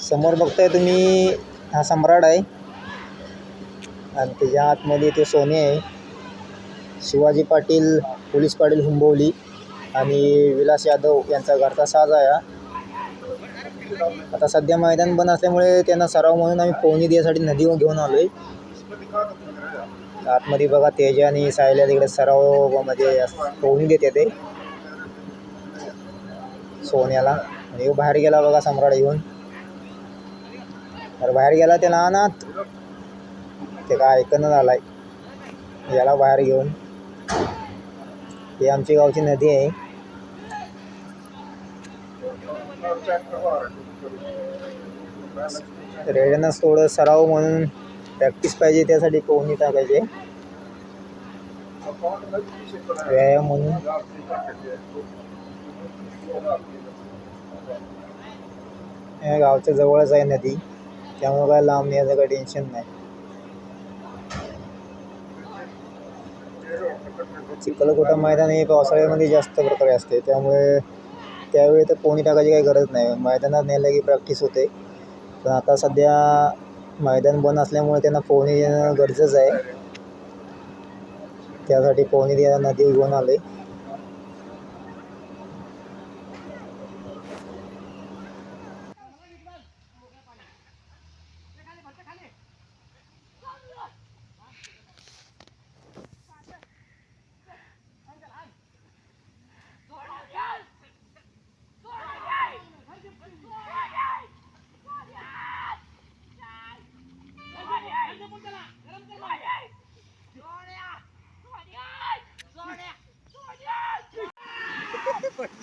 समोर बघताय तुम्ही हा सम्राट आहे. आणि त्याच्या आतमध्ये ते सोने आहे. शिवाजी पाटील पोलीस पाटील हुंबवली आणि विलास यादव यांचा घरचा साज आहे हा. आता सध्या मैदान बंद असल्यामुळे त्यांना सराव म्हणून आम्ही पोहणी देण्यासाठी नदी घेऊन आलो आहे आतमध्ये बघा तेजा आणि सायल्या तिकडे सरावमध्ये पोहणी देते ते. सोन्याला. आणि बाहेर गेला बघा सम्राट येऊन. तर बाहेर गेला ते लहानात. ते काय ऐकणं झालाय. याला बाहेर घेऊन. ही आमची गावची नदी आहे. रेड्यांनाच थोडं सराव म्हणून प्रॅक्टिस पाहिजे त्यासाठी पोहणी टाकायचे. व्यायाम म्हणून. या गावच्या जवळच आहे नदी. त्यामुळे काय लांब याचं काही टेन्शन नाही. चिखलकोटा मैदान हे पावसाळ्यामध्ये जास्त प्रकारे असते. त्यामुळे त्यावेळी तर पोहणी टाकायची काही गरज नाही. मैदानात नेलं की प्रॅक्टिस होते. पण आता सध्या मैदान बंद असल्यामुळे त्यांना पोहणी देणं गरजेचं आहे. त्यासाठी पोहणी द्यायला नदी घेऊन आले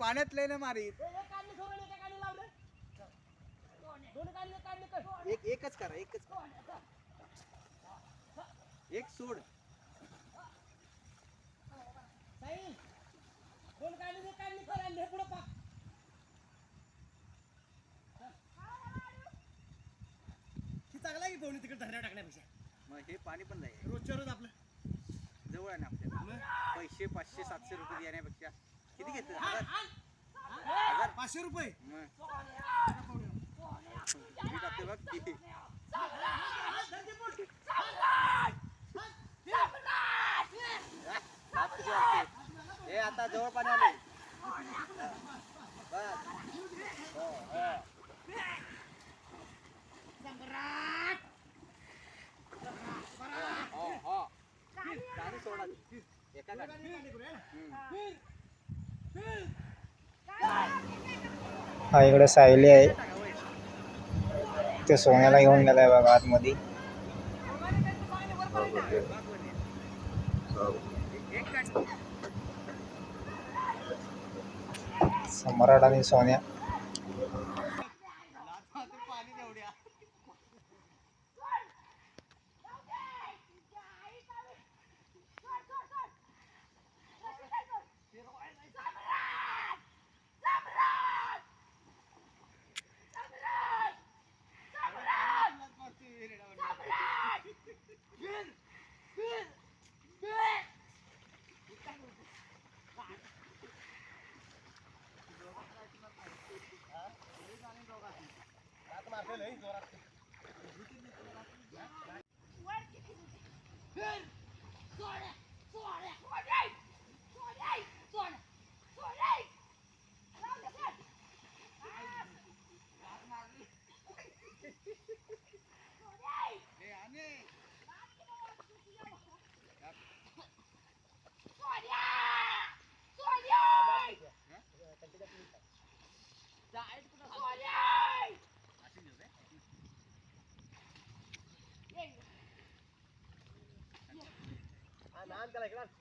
पाण्यात लय ना मारीत एक एकच करा एकच करा. एक सोड. चांगला की पोहणी तिकडे धरण्या टाकण्यापेक्षा? मग हे पाणी पण नाही. रोजच्या रोज आपलं. जवळ आहे ना आपल्याला पैसे पाचशे सातशे रुपये देण्यापेक्षा. किती घेतलं? पाचशे रुपये टाकते बघ? हे आता जवळ पाणी आले हो हो एका गाडी हा इकडे सायली आहे. ते सोन्याला घेऊन गेलाय बघा आतमध्ये. सम्राट आणि सोन्या. Good. Sorry. त्याला इकडं